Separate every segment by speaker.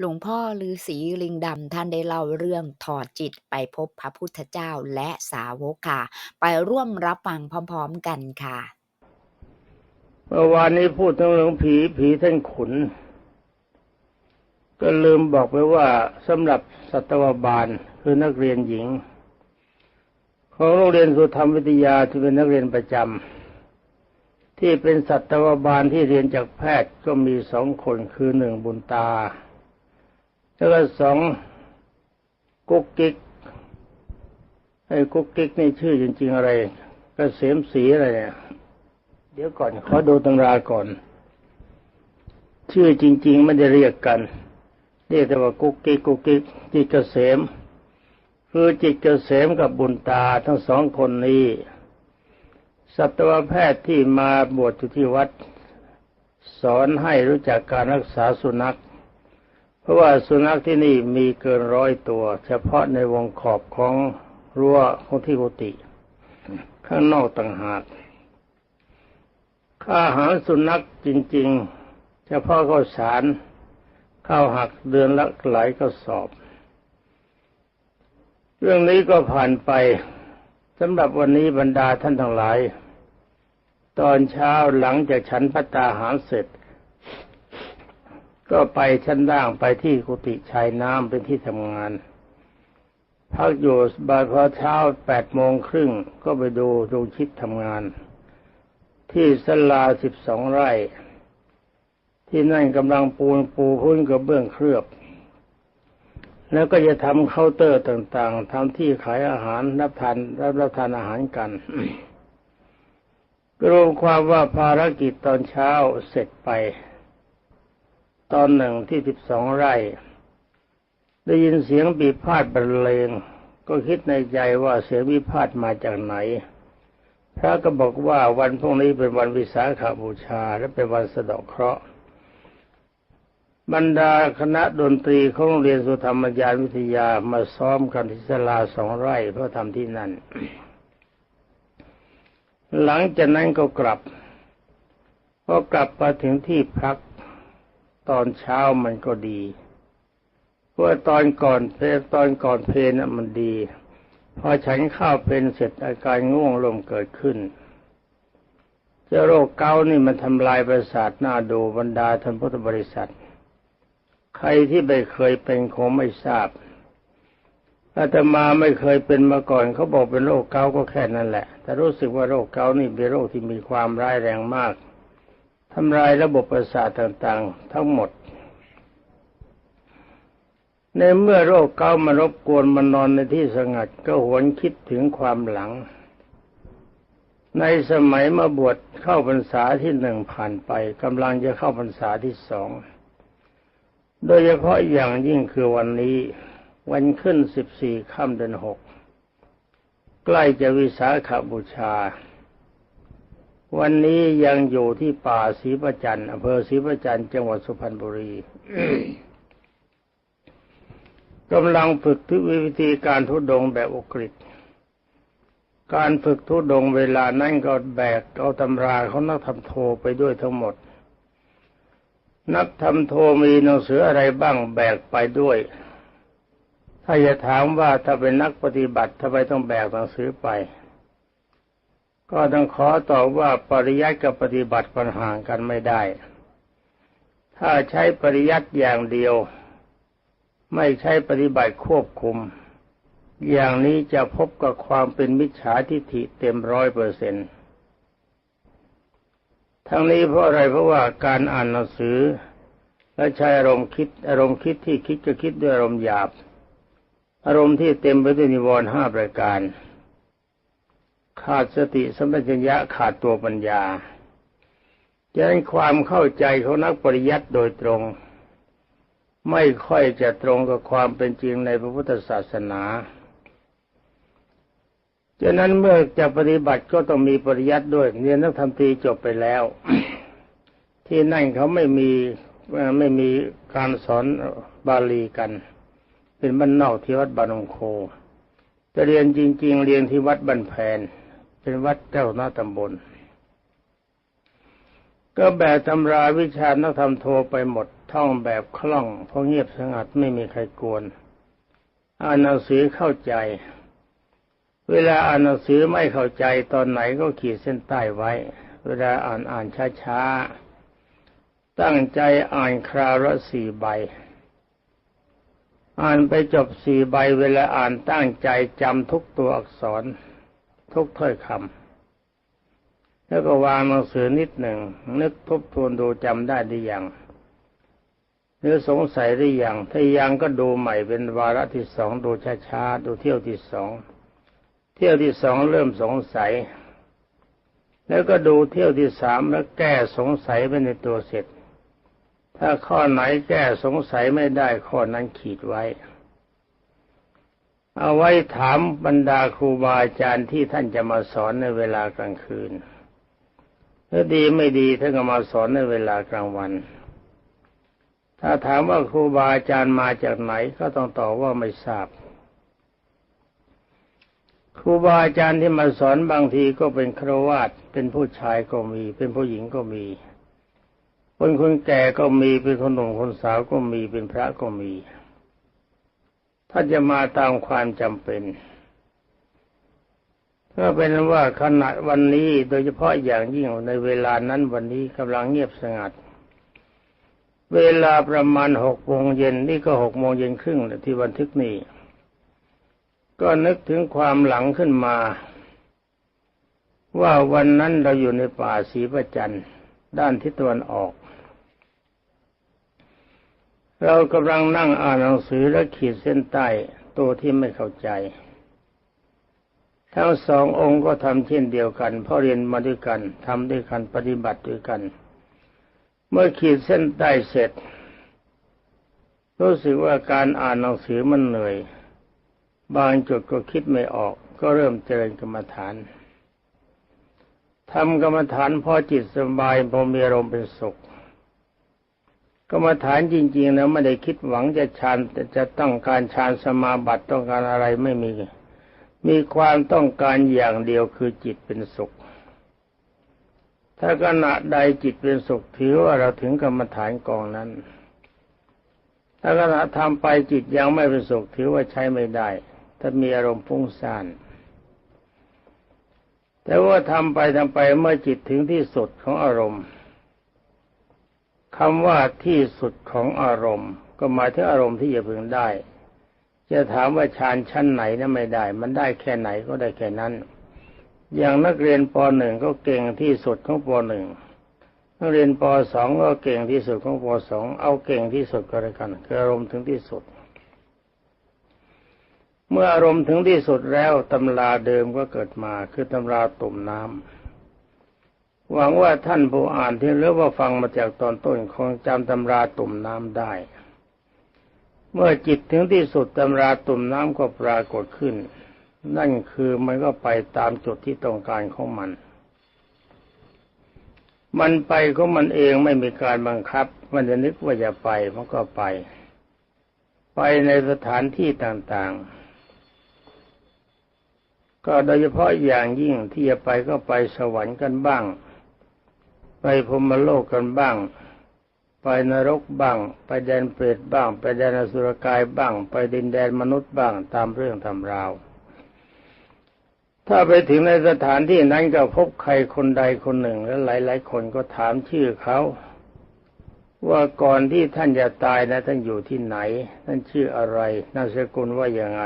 Speaker 1: หลวงพ่อฤาษีลิงดำท่านได้เล่าเรื่องถอดจิตไปพบพระพุทธเจ้าและสาวกค่ะ ไปร่วมรับฟังพร้อมๆกันค่ะ
Speaker 2: เมื่อวานนี้พูดถึงเรื่องผีผีท่านขุน ก็ลืมบอกไปว่าสำหรับสัตวบาลคือนักเรียนหญิง ของโรงเรียนสุธรรมวิทยาที่เป็นนักเรียนประจำที่เป็นสัตวบาลที่เรียนจากแพทย์ก็มีสองคนคือหนึ่งบุญตา แล้วก็สองกุ๊กกิ๊กไอ้กุ๊กกิ๊กนี่ชื่อจริง ๆ อะไรกเกษมศรีอะไรเนี่ยเดี๋ยวก่อนขอดูตำราก่อน ชื่อจริง ๆ ไม่ได้เรียกกัน เรียกแต่ว่ากุ๊กกิ๊กกุ๊กกิ๊กจิตเกษมคือจิตเกษมกับบุญตาทั้งสองคนนี้สัตวแพทย์ที่มาบวชอยู่ที่วัด สอนให้รู้จักการรักษาสุนัข เพราะว่าสุนัขที่นี่มีเกินร้อยตัว เฉพาะในวงขอบของรั้วของที่กุฏิข้างนอกต่างหากค่าอาหารสุนัขจริง ๆ เฉพาะข้าวสารข้าวหักเดือนละหลายก็สอบ เรื่องนี้ก็ผ่านไปสำหรับวันนี้บรรดาท่านทั้งหลาย ตอนเช้าหลังจากฉันพัตตาหารเสร็จ ก็ไปชั้นล่างไปที่กุฏิชายน้ำเป็นที่ทำงาน พักอยู่บ่ายพอเช้าแปดโมงครึ่งก็ไปดูดวงชิดทำงาน ที่สลาสิบสองไร่ ที่นั่นกำลังปูนปูพื้นกับเบื้องเคลือบ แล้วก็จะทำเคาน์เตอร์ต่างๆทำที่ขายอาหารรับทานรับรับทานอาหารกันรวมความว่าภารกิจตอนเช้าเสร็จไป ตอนหนึ่งที่สิบสองไร่ ได้ยินเสียงบีพาดบรรเลงก็คิดในใจว่าเสียงวิพาทมาจากไหน พระก็บอกว่าวันพรุ่งนี้เป็นวันวิสาขบูชาและเป็นวันสะเดาะเคราะห์บรรดาคณะดนตรีของโรงเรียนสุธรรมยานวิทยามาซ้อมกันที่ศาลาสองไร่เพื่อทำที่นั่น หลังจากนั้นก็กลับพอกลับมาถึงที่พัก ตอนเช้ามันก็ดีเพราะตอนก่อนเพลตอนก่อนเพลนน่ะมันดี พอฉันข้าวเพลนเสร็จอาการง่วงลมเกิดขึ้นเจ้าโรคเกาต์นี่มันทำลายประสาทหน้าดูบรรดาท่านพุทธบริษัท ใครที่ไม่เคยเป็นคงไม่ทราบอาตมาไม่เคยเป็นมาก่อนเขาบอกเป็นโรคเกาต์ก็แค่นั้นแหละ แต่รู้สึกว่าโรคเกาต์นี่เป็นโรคที่มีความร้ายแรงมาก ทำลายระบบประสาทต่างๆ ทั้งหมด ในเมื่อโรคเกาต์มารบกวนมันนอนในที่สงัดก็หวนคิดถึงความหลัง ในสมัยมาบวชเข้าพรรษาที่หนึ่งผ่านไปกำลังจะเข้าพรรษาที่สองโดยเฉพาะอย่างยิ่งคือวันนี้ วันขึ้นสิบสี่ค่ำเดือนหกใกล้จะวิสาขบูชา วันนี้ยังอยู่ที่ป่าศรีประจันอำเภอศรีประจันจังหวัดสุพรรณบุรีกำลังฝึกทุกวิธีการทุดงแบบอุกฤษการฝึกทุดงเวลานั่นก็แบกเอาตำราเขานักทำโทไปด้วยทั้งหมด นักทำโทมีหนังสืออะไรบ้างแบกไปด้วย ถ้าจะถามว่าถ้าเป็นนักปฏิบัติทำไมต้องแบกหนังสือไป ก็ต้องขอตอบว่าปริยัติกับปฏิบัติปัญหางกันไม่ได้ ถ้าใช้ปริยัติอย่างเดียว ไม่ใช้ปฏิบัติควบคุม อย่างนี้จะพบกับความเป็นมิจฉาทิฏฐิเต็มร้อยเปอร์เซ็นต์ทั้งนี้เพราะอะไรเพราะว่าการอ่านหนังสือ และใช้อารมณ์คิดอารมณ์คิดที่คิดก็คิดด้วยอารมณ์หยาบ อารมณ์ที่เต็มไปด้วยนิวรณ์ห้าประการ ขาดสติสัมปชัญญะขาดตัวปัญญาจะนั้นความเข้าใจของนักปริยัติโดยตรง ไม่ค่อยจะตรงกับความเป็นจริงในพระพุทธศาสนาฉะนั้นเมื่อจะปฏิบัติก็ต้องมีปริยัติด้วยเรียนนักธรรมตรีจบไปแล้ว ที่นั่นเขาไม่มีไม่มีการสอนบาลีกัน เป็นบ้านนอกที่วัดบานองโคจะเรียนจริง ๆ เรียนที่วัดบันแพน เป็นวัดเจ้าหน้าตำบล ก็แบบตำราวิชานักธรรมโทไปหมดท่องแบบคล่องเพราะเงียบสงัดไม่มีใครกวนอ่านหนังสือเข้าใจ เวลาอ่านหนังสือไม่เข้าใจตอนไหนก็ขีดเส้นใต้ไว้ เวลาอ่านอ่านช้าๆ ตั้งใจอ่านคราวละสี่ใบ อ่านไปจบสี่ใบ เวลาอ่านตั้งใจจำทุกตัวอักษร ทุกถ้อยคำแล้วก็วางหนังสือนิดหนึ่งนึกทบทวนดูจำได้หรือยังหรือสงสัยหรือยังถ้ายังก็ดูใหม่เป็นวาระที่สองดูช้าๆดูเที่ยวที่สองเที่ยวที่สองเริ่มสงสัย แล้วก็ดูเที่ยวที่สามแล้วแก้สงสัยไปในตัวเสร็จ ถ้าข้อไหนแก้สงสัยไม่ได้ข้อนั้นขีดไว้ เอาไว้ถามบรรดาครูบาอาจารย์ที่ท่านจะมาสอนในเวลากลางคืนถ้าดีไม่ดีท่านก็มาสอนในเวลากลางวัน ถ้าถามว่าครูบาอาจารย์มาจากไหนก็ต้องตอบว่าไม่ทราบ ครูบาอาจารย์ที่มาสอนบางทีก็เป็นครวาสเป็นผู้ชายก็มี เป็นผู้หญิงก็มีคนคนแก่ก็มี เป็นคนหนุ่มคนสาวก็มี เป็นพระก็มี ถ้าจะมาตามความจำเป็นก็เป็นว่าขณะวันนี้โดยเฉพาะอย่างยิ่งในเวลานั้นวันนี้กำลังเงียบสงัด เวลาประมาณหกโมงเย็นนี่ก็หกโมงเย็นครึ่งที่บันทึกนี้ก็นึกถึงความหลังขึ้นมา ว่าวันนั้นเราอยู่ในป่าศรีประจันด้านทิศตะวันออก เรากำลังนั่งอ่านหนังสือและขีดเส้นใต้ตัวที่ไม่เข้าใจ ทั้งสององค์ก็ทำเช่นเดียวกันเพราะเรียนมาด้วยกันทำด้วยกันปฏิบัติด้วยกัน เมื่อขีดเส้นใต้เสร็จ รู้สึกว่าการอ่านหนังสือมันเหนื่อย บางจุดก็คิดไม่ออก ก็เริ่มเจริญกรรมฐานทำกรรมฐานพอจิตสบายพอมีอารมณ์เป็นสุข กรรมฐานจริงๆแล้วไม่ได้คิดหวังจะฌานแต่จะต้องการฌานสมาบัติต้องการอะไรไม่มี มีความต้องการอย่างเดียวคือจิตเป็นสุข ถ้าขณะใดจิตเป็นสุขถือว่าเราถึงกรรมฐานกองนั้น ถ้าขณะทำไปจิตยังไม่เป็นสุขถือว่าใช้ไม่ได้ ถ้ามีอารมณ์ฟุ้งซ่านแต่ว่าทำไปทำไปเมื่อจิตถึงที่สุดของอารมณ์ คำว่าที่สุดของอารมณ์ ก็หมายถึงอารมณ์ที่จะพึงได้ จะถามว่าฌานชั้นไหนนะไม่ได้ มันได้แค่ไหนก็ได้แค่นั้น อย่างนักเรียนปหนึ่งก็เก่งที่สุดของปหนึ่งนักเรียนปสองก็เก่งที่สุดของปสองเอาเก่งที่สุดก็แล้วกันคืออารมณ์ถึงที่สุด เมื่ออารมณ์ถึงที่สุดแล้วตำราเดิมก็เกิดมาคือตำราตุ่มน้ำ หวังว่าท่านผู้อ่านที่หรือว่าฟังมาจากตอนต้นคงจำตำราตุ่มน้ำได้ เมื่อจิตถึงที่สุดตำราตุ่มน้ำก็ปรากฏขึ้น นั่นคือมันก็ไปตามจุดที่ต้องการของมัน มันไปของมันเองไม่มีการบังคับ มันจะนึกว่าจะไปมันก็ไป ไปในสถานที่ต่างๆก็โดยเฉพาะอย่างยิ่งที่จะไปก็ไปสวรรค์กันบ้าง ไปพรหมโลกกันบ้าง ไปนรกบ้าง ไปแดนเปรตบ้าง ไปแดนอสุรกายบ้าง ไปดินแดนมนุษย์บ้างตามเรื่องตามราว ถ้าไปถึงในสถานที่นั้นก็พบใครคนใดคนหนึ่งและหลาย ๆ คนก็ถามชื่อเขาว่าก่อนที่ท่านจะตายนะท่านอยู่ที่ไหน ท่านชื่ออะไรนามสกุลว่ายังไง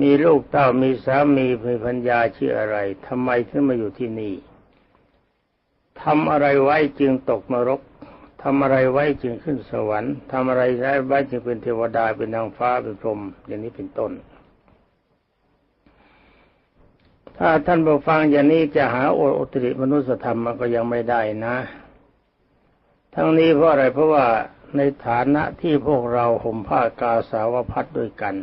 Speaker 2: มีลูกเต้ามีสามีมีพัญญาชื่ออะไรทำไมถึงมาอยู่ที่นี่ ทำอะไรไว้จึงตกนรกทำอะไรไว้จึงขึ้นสวรรค์ทำอะไรไว้จึงเป็นเทวดาเป็นนางฟ้าเป็นพรหมอย่างนี้เป็นต้น ถ้าท่านผู้ฟังอย่างนี้จะหาโออุตริมนุสธรรมมันก็ยังไม่ได้นะ ทั้งนี้เพราะอะไรเพราะว่าในฐานะที่พวกเราห่มผ้ากาสาวพัดด้วยกัน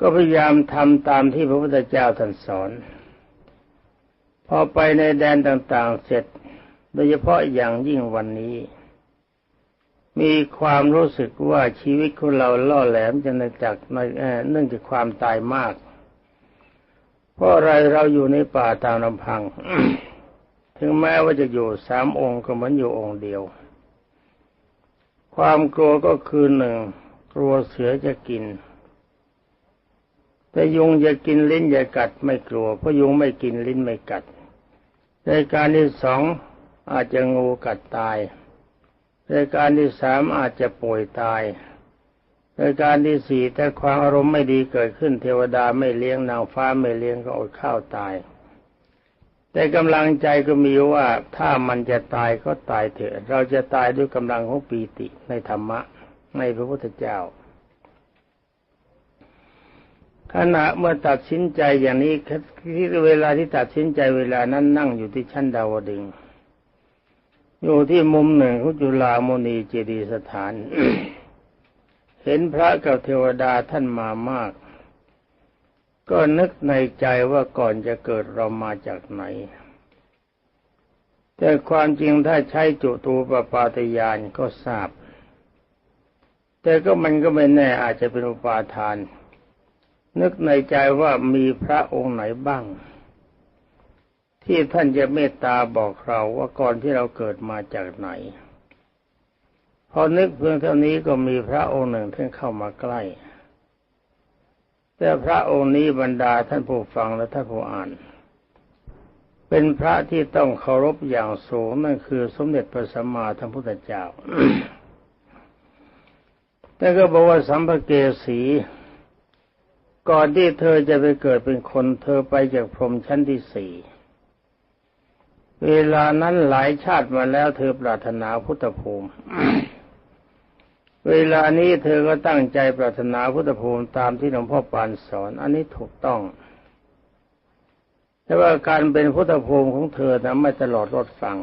Speaker 2: ก็พยายามทำตามที่พระพุทธเจ้าท่านสอน พอไปในแดนต่างๆเสร็จ โดยเฉพาะอย่างยิ่งวันนี้ มีความรู้สึกว่าชีวิตของเราล่อแหลมจะเนื่องจากเนื่องจากความตายมาก เพราะอะไรเราอยู่ในป่าตามลำพัง ถึงแม้ว่าจะอยู่สามองค์ก็เหมือนอยู่องค์เดียว ความกลัวก็คือหนึ่งกลัวเสือจะกินแต่ยุงจะกินลิ้นจะกัดไม่กลัวเพราะยุงไม่กินลิ้นไม่กัด รายการที่สองอาจจะงูกัดตายรายการที่สามอาจจะป่วยตายรายการที่สี่ถ้าความอารมณ์ไม่ดีเกิดขึ้นเทวดาไม่เลี้ยงนางฟ้าไม่เลี้ยงก็อดข้าวตาย แต่กำลังใจก็มีว่าถ้ามันจะตายก็ตายเถอะ เราจะตายด้วยกำลังของปีติในธรรมะในพระพุทธเจ้า ขณะเมื่อตัดสินใจอย่างนี้ที่เวลาที่ตัดสินใจเวลานั้นนั่งอยู่ที่ชั้นดาวดึงอยู่ที่มุมหนึ่งของจุฬามณีเจดีย์สถาน เห็นพระกับเทวดาท่านมามาก ก็นึกในใจว่าก่อนจะเกิดเรามาจากไหน แต่ความจริงถ้าใช้จุตูปปาตยานก็ทราบ แต่ก็มันก็ไม่แน่อาจจะเป็นอุปาทาน นึกในใจว่ามีพระองค์ไหนบ้าง ที่ท่านจะเมตตาบอกเราว่าก่อนที่เราเกิดมาจากไหน พอนึกเพียงเท่านี้ก็มีพระองค์หนึ่งท่านเข้ามาใกล้ แต่พระองค์นี้บรรดาท่านผู้ฟังและท่านผู้อ่าน เป็นพระที่ต้องเคารพอย่างสูงนั่นคือสมเด็จพระสัมมาสัมพุทธเจ้าแต่ก็บอกว่าสัมภเกสี ก่อนที่เธอจะไปเกิดเป็นคนเธอไปจากพรหมชั้นที่สี่เวลานั้นหลายชาติมาแล้วเธอปรารถนาพุทธภูมิ เวลานี้เธอก็ตั้งใจปรารถนาพุทธภูมิตามที่หลวงพ่อปานสอน อันนี้ถูกต้อง แต่ว่าการเป็นพุทธภูมิของเธอนะไม่ตลอดรอดฟัง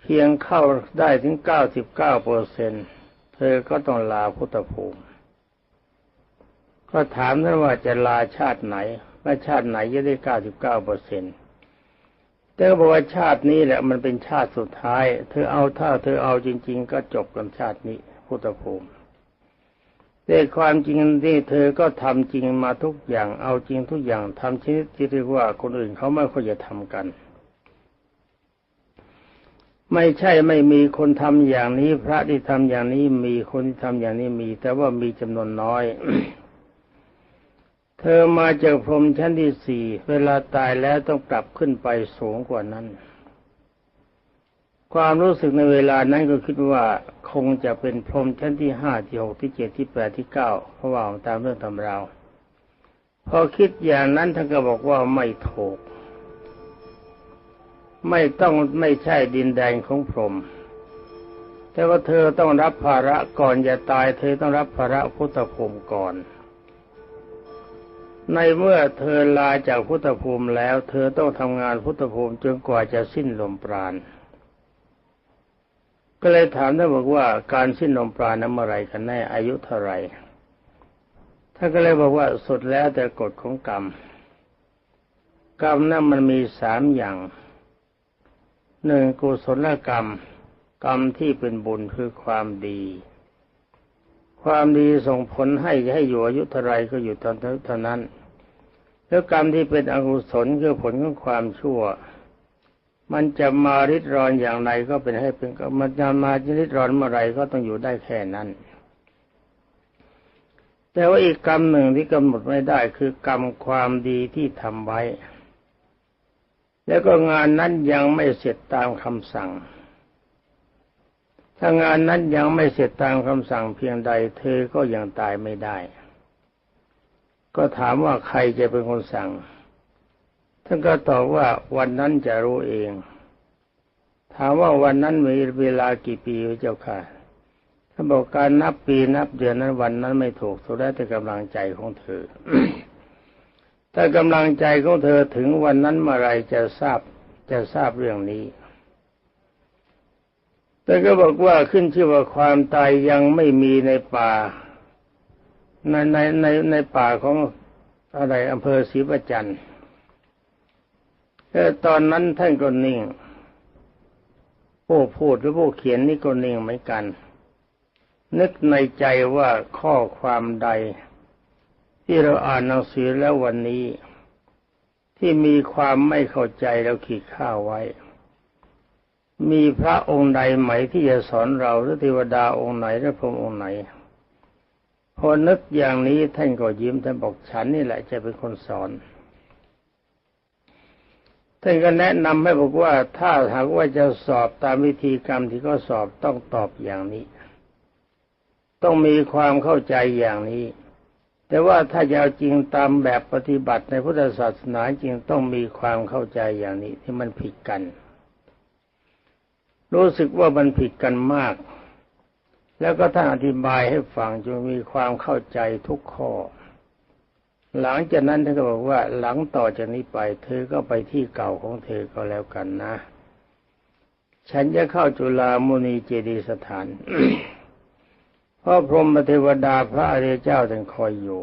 Speaker 2: เพียงเข้าได้ถึงเก้าสิบเก้าเปอร์เซ็นเธอก็ต้องลาพุทธภูมิ ก็ถามท่านว่าจะลาชาติไหนว่าชาติไหนจะได้เก้าสิบเก้าเปอร์เซ็นต์แต่ก็บอกว่าชาตินี้แหละมันเป็นชาติสุดท้าย เธอเอาถ้าเธอเอาจริง ๆ ก็จบกันชาตินี้พุทธภูมิแต่ความจริงที่เธอก็ทำจริงมาทุกอย่าง เอาจริงทุกอย่างทำชนิดที่เรียกว่าคนอื่นเขาไม่ค่อยจะทำกัน ไม่ใช่ไม่มีคนทำอย่างนี้ พระที่ทำอย่างนี้มีคนที่ทำอย่างนี้มี แต่ว่ามีจำนวนน้อย เธอมาจากพรหมชั้นที่สี่เวลาตายแล้วต้องกลับขึ้นไปสูงกว่านั้น ความรู้สึกในเวลานั้นก็คิดว่าคงจะเป็นพรหมชั้นที่ห้าที่หกที่เจ็ดที่แปดที่เก้าเพราะว่าตามเรื่องตำราพอคิดอย่างนั้นท่านก็บอกว่าไม่ถูก ไม่ต้องไม่ใช่ดินแดนของพรหมแต่ว่าเธอต้องรับภาระก่อนจะตาย เธอต้องรับภาระพุทธภูมิก่อน ในเมื่อเธอลาจากพุทธภูมิแล้ว เธอต้องทำงานพุทธภูมิจนกว่าจะสิ้นลมปราณก็เลยถามท่านบอกว่าการสิ้นลมปราณนั้นเมื่อไรกันแน่อายุเท่าไหร่ท่านก็เลยบอกว่าสุดแล้วแต่กฎของกรรม กรรมนั้นมันมีสามอย่างหนึ่งกุศลกรรม กรรมที่เป็นบุญคือความดี ความดีส่งผลให้ให้อยู่อายุเท่าไรก็อยู่เท่านั้น แล้วกรรมที่เป็นอกุศลคือผลของความชั่ว มันจะมาริดรอนอย่างไรก็เป็นให้เป็นมันจะมาริดรอนเมื่อไรก็ต้องอยู่ได้แค่นั้น แต่ว่าอีกกรรมหนึ่งที่กำหนดไม่ได้คือกรรมความดีที่ทำไว้ แล้วก็งานนั้นยังไม่เสร็จตามคำสั่งถ้างานนั้นยังไม่เสร็จตามคำสั่งเพียงใด เธอก็ยังตายไม่ได้ ก็ถามว่าใครจะเป็นคนสั่ง ท่านก็ตอบว่าวันนั้นจะรู้เอง ถามว่าวันนั้นมีเวลากี่ปีเจ้าค่ะท่านบอกการนับปีนับเดือนนั้นวันนั้นไม่ถูกสุดแล้วแต่กำลังใจของเธอ ถ้ากำลังใจของเธอถึงวันนั้นเมื่อไรจะทราบจะทราบเรื่องนี้แต่ก็บอกว่าขึ้นชื่อว่าความตายยังไม่มีในป่า ในในในในป่าของอะไรอำเภอศรีประจันทร์ตอนนั้นท่านก็นิ่งผู้พูดหรือผู้เขียนนี่ก็นิ่งเหมือนกัน นึกในใจว่าข้อความใด ที่เราอ่านหนังสือแล้ววันนี้ ที่มีความไม่เข้าใจแล้วขีดข้าไว้ มีพระองค์ใดไหมที่จะสอนเราหรือเทวดาองค์ไหนหรือพรหมองค์ไหน พอนึกอย่างนี้ท่านก็ยิ้มท่านบอกฉันนี่แหละจะเป็นคนสอนท่านก็แนะนำให้บอกว่าถ้าหากว่าจะสอบตามวิธีกรรมที่เขาสอบต้องตอบอย่างนี้ ต้องมีความเข้าใจอย่างนี้ แต่ว่าถ้าจะเอาจริงตามแบบปฏิบัติในพุทธศาสนาจริงต้องมีความเข้าใจอย่างนี้ที่มันผิดกัน รู้สึกว่ามันผิดกันมาก แล้วก็ท่านอธิบายให้ฟังจนมีความเข้าใจทุกข้อ หลังจากนั้นท่านก็บอกว่าหลังต่อจากนี้ไป เธอก็ไปที่เก่าของเธอก็แล้วกันนะ ฉันจะเข้าจุฬามุนีเจดีสถานเพราะพรหมเทวดาพระอริยเจ้าท่านคอยอยู่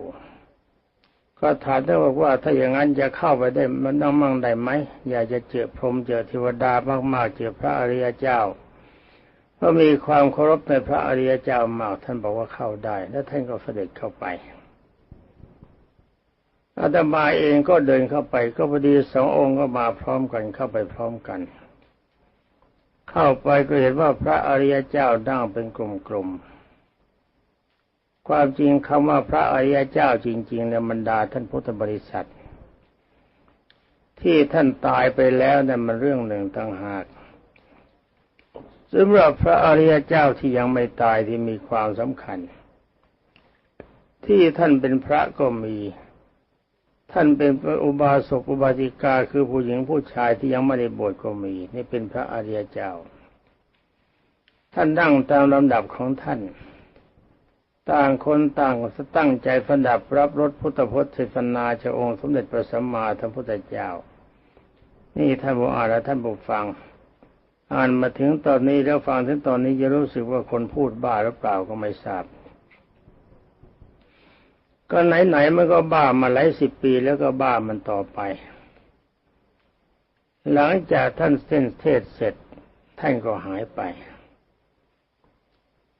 Speaker 2: ก็ถามท่านบอกว่า ถ้าอย่างนั้นจะเข้าไปได้มันต้องมั่งได้ไหมอยากจะเจอพรหมเจอเทวดามากๆเจอพระอริยเจ้า เพราะมีความเคารพในพระอริยเจ้ามาก ท่านบอกว่าเข้าได้ แล้วท่านก็เสด็จเข้าไปอาตมาเองก็เดินเข้าไป ก็พอดีสององค์ก็มาพร้อมกันเข้าไปพร้อมกัน เข้าไปก็เห็นว่าพระอริยเจ้านั่งเป็นกลุ่มๆความจริงคำว่าพระอริยเจ้าจริงๆในบรรดาท่านพุทธบริษัท ที่ท่านตายไปแล้วเนั่นมันเรื่องหนึ่งต่างหาก สำหรับพระอริยเจ้าที่ยังไม่ตายที่มีความสำคัญ ที่ท่านเป็นพระก็มี ท่านเป็นอุบาสกอุบาสิกาคือผู้หญิงผู้ชายที่ยังไม่ได้บวชก็มี นี่เป็นพระอริยเจ้า ท่านนั่งตามลำดับของท่านต่างคนต่างตั้งใจฟันดับรับรสพุทธพจน์เทศนาชาองค์สมเด็จพระสัมมาสัมพุทธเจ้า นี่ท่านผู้อ่านและท่านผู้ฟัง อ่านมาถึงตอนนี้แล้วฟังถึงตอนนี้จะรู้สึกว่าคนพูดบ้าหรือเปล่าก็ไม่ทราบ ก็ไหนๆมันก็บ้ามาหลายสิบปีแล้วก็บ้ามันต่อไป หลังจากท่านเส้นเทศเสร็จ ท่านก็หายไป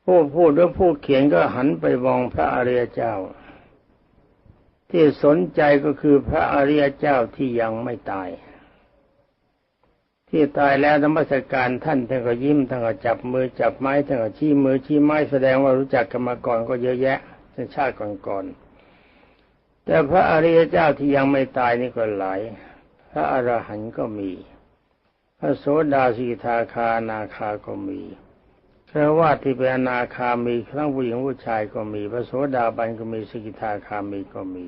Speaker 2: ผู้พูดหรือผู้เขียนก็หันไปมองพระอริยเจ้า ที่สนใจก็คือพระอริยเจ้าที่ยังไม่ตาย ที่ตายแล้วธรรมสการท่านท่านก็ยิ้มท่านก็จับมือจับไม้ท่านก็ชี้มือชี้ไม้แสดงว่ารู้จักกันมาก่อนก็เยอะแยะในชาติก่อนๆแต่พระอริยเจ้าที่ยังไม่ตายนี่ก็หลายพระอรหันต์ก็มี พระโสดาสีทาคานาคาก็มีพระวาที่เป็นอนาคามีทั้งผู้หญิงผู้ชายก็มี พระโสดาบันก็มีสกิทาคามีก็มี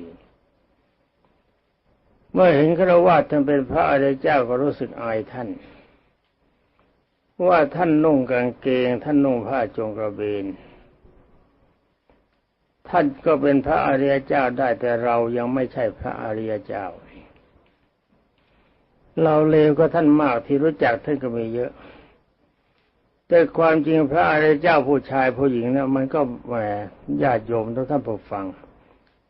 Speaker 2: เมื่อเห็นฆราวาสท่านเป็นพระอริยเจ้าก็รู้สึกอายท่าน ว่าท่านนุ่งกางเกง ท่านนุ่งผ้าจงกระเบน ท่านก็เป็นพระอริยเจ้าได้แต่เรายังไม่ใช่พระอริยเจ้า เราเลวก็ท่านมากที่รู้จักท่านก็มีเยอะ แต่ความจริงพระอริยเจ้าผู้ชายผู้หญิงเนะมันก็แหมญาติโยมทุกท่านผู้ฟัง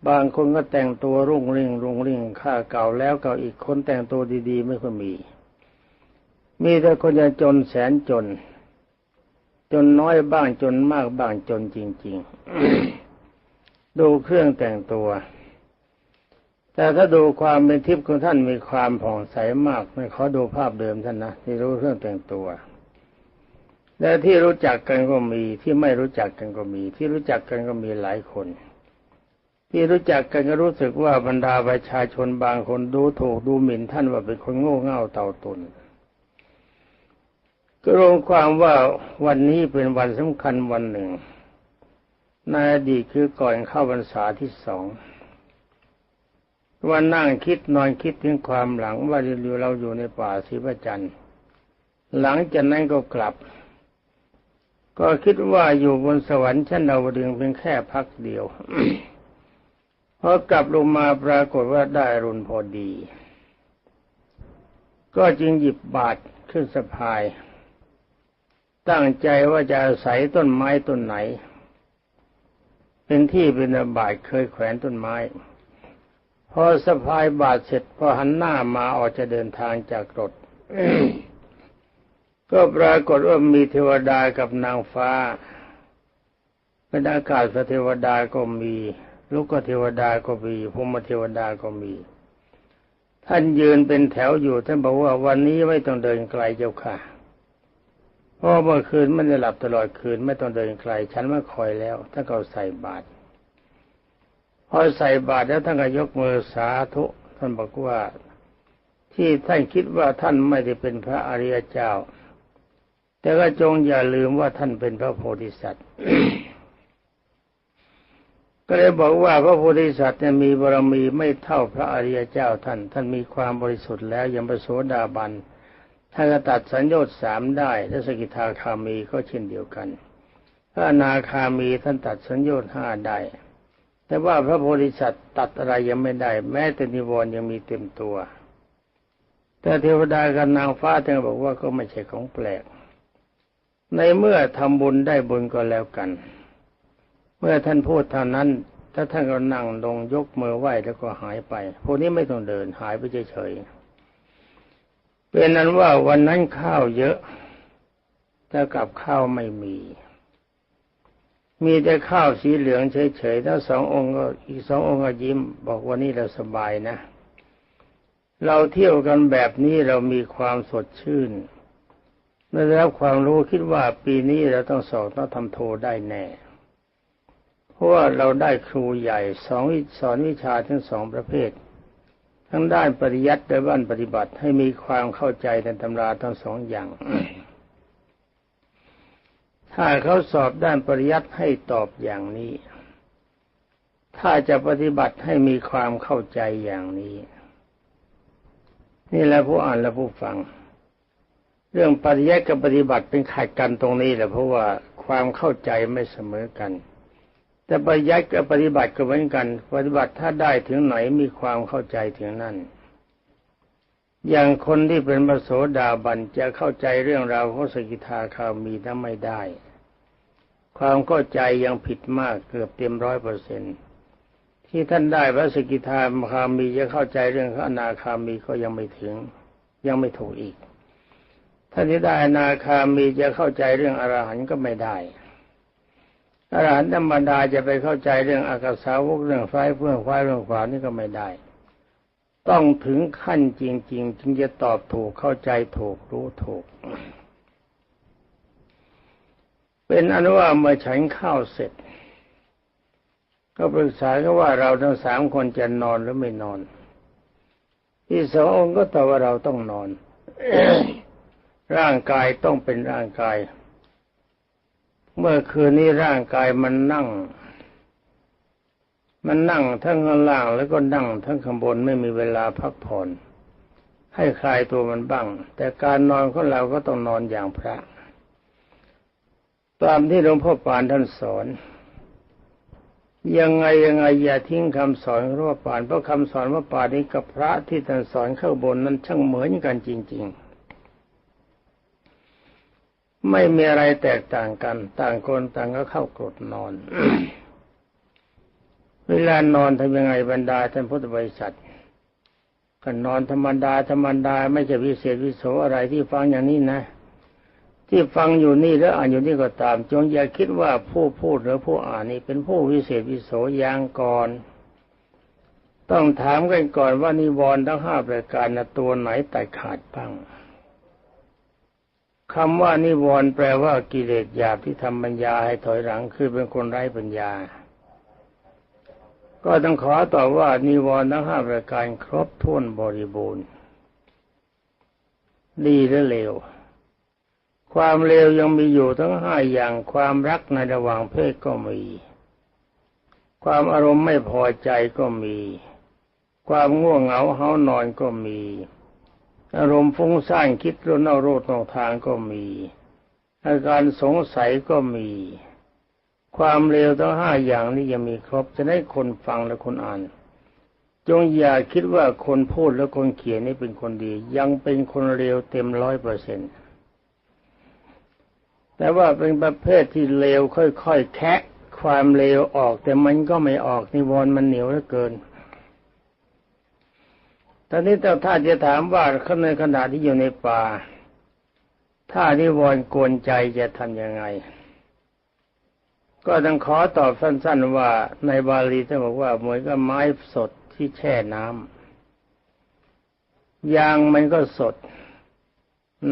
Speaker 2: บางคนก็แต่งตัวรุ่งริ่งรุ่งริ่งค่าเก่าแล้วเก่าอีกคนแต่งตัวดี ๆ ไม่ค่อยมี มีแต่คนจะจนแสนจน จนน้อยบ้างจนมากบ้างจนจริง ๆ ดูเครื่องแต่งตัว แต่ถ้าดูความเป็นทิพย์ของท่านมีความผ่องใสมากไม่ขอดูภาพเดิมท่านนะที่รู้เครื่องแต่งตัวและที่รู้จักกันก็มีที่ไม่รู้จักกันก็มี ที่รู้จักกันก็มีหลายคน ที่รู้จักกันก็รู้สึกว่าบรรดาประชาชนบางคนดูถูกดูหมิ่นท่านว่าเป็นคนโง่เง่าเต่าตุนก็รวมความว่าวันนี้เป็นวันสำคัญวันหนึ่งในอดีตคือก่อนเข้าพรรษาที่สองวันนั่งคิดนอนคิดถึงความหลังว่าอยู่เราอยู่ในป่าศรีประจันทร์หลังจากนั้นก็กลับ ก็คิดว่าอยู่บนสวรรค์ชั้นดาวดึงเป็นแค่พักเดียว พอกลับลงมาปรากฏว่าได้รุนพอดี ก็จึงหยิบบาตรขึ้นสะพาย ตั้งใจว่าจะอาศัยต้นไม้ต้นไหน เป็นที่เป็นบาตเคยแขวนต้นไม้ พอสะพายบาตรเสร็จพอหันหน้ามาออกจะเดินทางจากรถก็ปรากฏว่ามีเทวดากับนางฟ้าเป็นอากาศเทวดาก็มี ลูกเทวดาก็มีภูมิเทวดาก็มี ท่านยืนเป็นแถวอยู่ ท่านบอกว่าวันนี้ไม่ต้องเดินไกลเจ้าค่ะเพราะเมื่อคืนไม่ได้หลับตลอดคืนไม่ต้องเดินไกล ฉันมาคอยแล้วท่านก็ใส่บาตรพอใส่บาตรแล้วท่านก็ยกมือสาธุท่านบอกว่าที่ท่านคิดว่าท่านไม่ได้เป็นพระอริยเจ้า แต่ก็จงอย่าลืมว่าท่านเป็นพระโพธิสัตว์ ก็เลยบอกว่าพระโพธิสัตว์เนี่ยมีบารมีไม่เท่าพระอริยเจ้าท่าน ท่านมีความบริสุทธิ์แล้วยังประโสดาบันท่านก็ตัดสัญญาสามได้และสกิทาคามีก็เช่นเดียวกันพระอนาคามีท่านตัดสัญญาห้าได้แต่ว่าพระโพธิสัตว์ตัดอะไรยังไม่ได้ แม้แต่นิวรณ์ยังมีเต็มตัว แต่เทวดากับนางฟ้าท่านบอกว่าก็ไม่ใช่ของแปลก ในเมื่อทำบุญได้บุญก็แล้วกัน เมื่อท่านพูดเท่านั้น ถ้าท่านก็นั่งลงยกมือไหว้แล้วก็หายไป พวกนี้ไม่ต้องเดินหายไปเฉยๆเป็นนั้นว่าวันนั้นข้าวเยอะแต่กับข้าวไม่มี มีแต่ข้าวสีเหลืองเฉยๆถ้าสององค์ก็อีกสององค์ก็ยิ้ม บอกว่านี่เราสบายนะ เราเที่ยวกันแบบนี้เรามีความสดชื่นได้รับความรู้คิดว่าปีนี้เราต้องสอบต้องทำโทได้แน่ ว่าเราได้ครูใหญ่สองสอนวิชาทั้งสองประเภท ทั้งด้านปริยัติและด้านปฏิบัติให้มีความเข้าใจในตำราทั้งสองอย่าง ถ้าเขาสอบด้านปริยัติให้ตอบอย่างนี้ ถ้าจะปฏิบัติให้มีความเข้าใจอย่างนี้ นี่แหละผู้อ่านและผู้ฟัง เรื่องปริยัติกับปฏิบัติเป็นขัดกันตรงนี้แหละเพราะว่าความเข้าใจไม่เสมอกัน แต่ปริยัติกับปฏิบัติก็เหมือนกัน ปฏิบัติถ้าได้ถึงไหนมีความเข้าใจถึงนั่น อย่างคนที่เป็นพระโสดาบันจะเข้าใจเรื่องราวของสกิทาคามีนั้นไม่ได้ ความเข้าใจยังผิดมากเกือบเต็มร้อยเปอร์เซ็นต์ที่ท่านได้พระสกิทาคามีจะเข้าใจเรื่องอนาคามีก็ยังไม่ถึง ยังไม่ถูกอีกท่านที่ได้อนาคามีจะเข้าใจเรื่องอรหันต์ก็ไม่ได้ อรหันต์ธรรมดาจะไปเข้าใจเรื่องอากาสาวกเรื่องไฟเพื่องไฟเรื่องขวานี่ก็ไม่ได้ ต้องถึงขั้นจริงๆจึงจะตอบถูกเข้าใจถูกรู้ถูก เป็นอนุว่าเมื่อฉันข้าวเสร็จ ก็ปรึกษากันว่าเราทั้งสามคนจะนอนหรือไม่นอนที่สององค์ก็ตอบว่าเราต้องนอนร่างกายต้องเป็นร่างกาย เมื่อคืนนี้ร่างกายมันนั่ง มันนั่งทั้งข้างล่างแล้วก็นั่งทั้งข้างบนไม่มีเวลาพักผ่อน ให้คลายตัวมันบ้าง แต่การนอนของเราก็ต้องนอนอย่างพระ ตามที่หลวงพ่อปานท่านสอน ยังไงยังไงอย่าทิ้งคำสอนของหลวงพ่อปานเพราะคำสอนว่าปานนี้กับพระที่ท่านสอนข้างบนนั้นช่างเหมือนกันจริง ๆ ไม่มีอะไรแตกต่างกัน ต่างคนต่างก็เข้ากรดนอน เวลานอนทำยังไงบรรดาท่านพุทธบริษัทก็นอนธรรมดาธรรมดาไม่จะพิเศษวิโสอะไรที่ฟังอย่างนี้นะ ที่ฟังอยู่นี่แล้วอ่านอยู่นี่ก็ตาม จงอย่าคิดว่าผู้พูดหรือผู้อ่านนี่เป็นผู้วิเศษวิโสอย่างก่อน ต้องถามกันก่อนว่านิวรณ์ทั้งห้าประการนะตัวไหนตัดขาดบ้าง คำว่านิวรณ์แปลว่ากิเลสหยาบที่ทำปัญญาให้ถอยหลังคือเป็นคนไร้ปัญญา ก็ต้องขอตอบว่านิวรณ์ทั้งห้าประการครบถ้วนบริบูรณ์ ดีและเลว ความเลวยังมีอยู่ทั้งห้าอย่างความรักในระหว่างเพศก็มี ความอารมณ์ไม่พอใจก็มี ความง่วงเหงาเหานอนก็มี อารมณ์ฟุ้งซ่านคิดรนเอาโรดนอกทางก็มี อาการสงสัยก็มี ความเลวทั้งห้าอย่างนี้ยังมีครบจะได้คนฟังและคนอ่าน จงอย่าคิดว่าคนพูดและคนเขียนนี่เป็นคนดี ยังเป็นคนเลวเต็มร้อยเปอร์เซ็นต์แต่ว่าเป็นประเภทที่เลวค่อยๆแคะความเลวออกแต่มันก็ไม่ออกนิวรณ์มันเหนียวเหลือเกิน ตอนนี้แต่ถ้าจะถามว่าขณะขณะที่อยู่ในป่า ถ้านิวรณ์กวนใจจะทำยังไง ก็ต้องขอตอบสั้น ๆ ว่าในบาลีท่านบอกว่าเหมือนกับไม้สดที่แช่น้ยางมันก็สด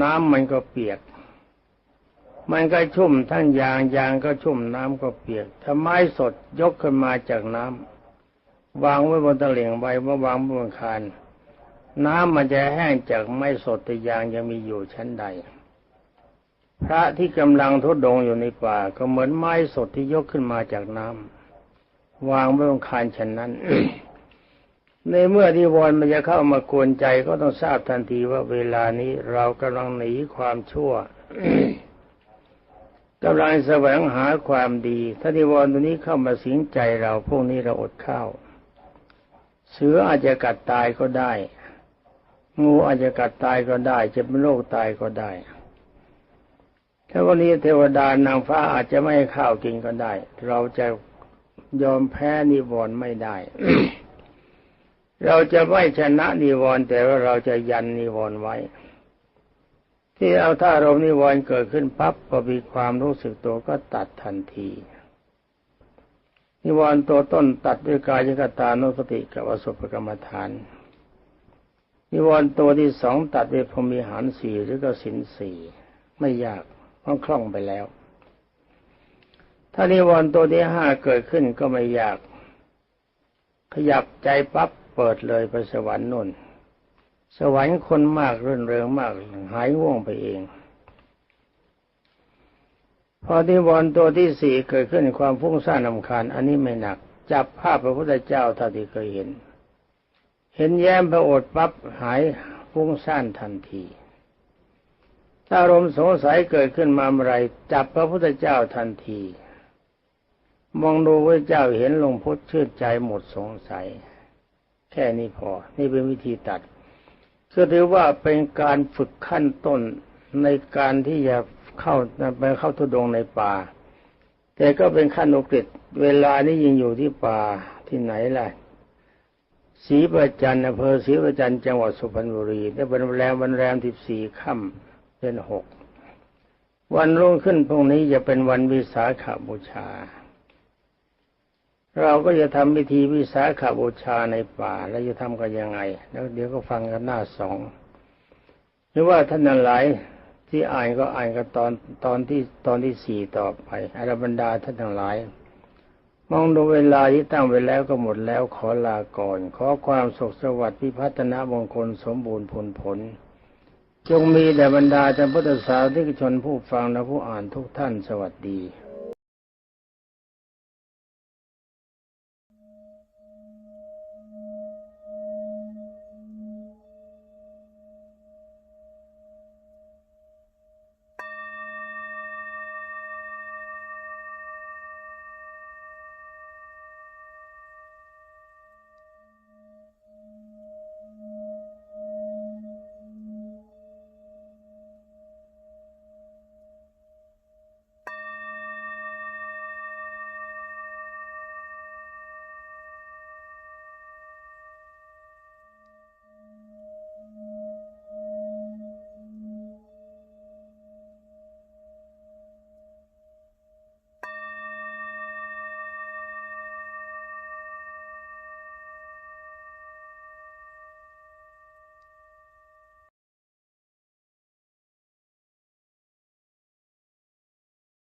Speaker 2: น้ำมันก็เปียก มันก็ชุ่มทั้งยางยางก็ชุ่มน้ำก็เปียก ถ้าไม้สดยกขึ้นมาจากน้ำวางไว้บนตะเหลียงใบว่าวางบนคาน น้ำมันจะแห้งจากไม้สดแต่ยางยังมีอยู่ชั้นใด พระที่กำลังทุดงอยู่ในป่า ก็เหมือนไม้สดที่ยกขึ้นมาจากน้ำวางไว้บนคานฉันนั้น ในเมื่อที่วอนมันจะเข้ามากวนใจก็ต้องทราบทันทีว่าเวลานี้เรากำลังหนีความชั่วกำลังแสวงหาความดี ถ้านิวรณ์ตัวนี้เข้ามาสิงใจเราพวกนี้เราอดข้าว เสืออาจจะกัดตายก็ได้ งูอาจจะกัดตายก็ได้จะเป็นโรคตายก็ได้ถ้าวันนี้เทวดานางฟ้าอาจจะไม่ให้ข้าวกินก็ได้ เราจะยอมแพ้นิวรณ์ไม่ได้ เราจะไม่ชนะนิวรณ์แต่ว่าเราจะยันนิวรณ์ไว้ ที่เอาถ้าอารมณ์นิวรณ์เกิดขึ้นปั๊บพอมีความรู้สึกตัวก็ตัดทันที นิวรณ์ตัวต้นตัดด้วยกายกตานุสติกับอสุภกรรมฐาน นิวรณ์ตัวที่สองตัดด้วพรมิหารสี่หรือก็สินสี่ไม่ยากเพราะคล่องไปแล้ว ถ้านิวรณ์ตัวที่ห้าเกิดขึ้นก็ไม่ยาก ขยับใจปั๊บเปิดเลยไปสวรรค์นุ่นสวรรค์คนมากรื่นเริงมากหายง่วงไปเอง พอนิวรณ์ตัวที่สี่เกิดขึ้นความฟุ้งซ่านลำคาญ อันนี้ไม่หนัก จับภาพพระพุทธเจ้าเท่าที่เคยเห็น เห็นแย้มพระโอษฐ์ปั๊บหายฟุ้งซ่านทันที ถ้าอารมณ์สงสัยเกิดขึ้นมาเมื่อไรจับพระพุทธเจ้าทันที มองดูพระเจ้าเห็นลงพุทธชื่นใจหมดสงสัย แค่นี้พอ นี่เป็นวิธีตัดก็ถือว่าเป็นการฝึกขั้นต้นในการที่จะเข้าไปเข้าทุดงในป่า แต่ก็เป็นขั้นอุกฤษเวลานี้ยังอยู่ที่ป่าที่ไหนล่ะ ศรีประจันอำเภอศรีประจันจังหวัดสุพรรณบุรีได้เป็นแรมวันแรมที่สี่ค่ำเป็นหกวันรุ่งขึ้นพรุ่งนี้จะเป็นวันวิสาขบูชา เราก็จะทำพิธีวิสาขบูชาในป่า แล้วจะทำกันยังไง แล้วเดี๋ยวก็ฟังกันหน้าสองหรือว่าท่านนั้นหลายที่อ่านก็อ่านกันตอนตอนที่ตอนที่สี่ต่อไปอารบรรดาท่านทั้งหลาย มองดูเวลาที่ตั้งไว้แล้วก็หมดแล้วขอลาก่อน ขอความสุขสวัสดิ์พิพัฒนามงคลสมบูรณ์ผลผล จงมีแด่บรรดาท่านพุทธศาสนิกชนผู้ฟังและผู้อ่านทุกท่านสวัสดี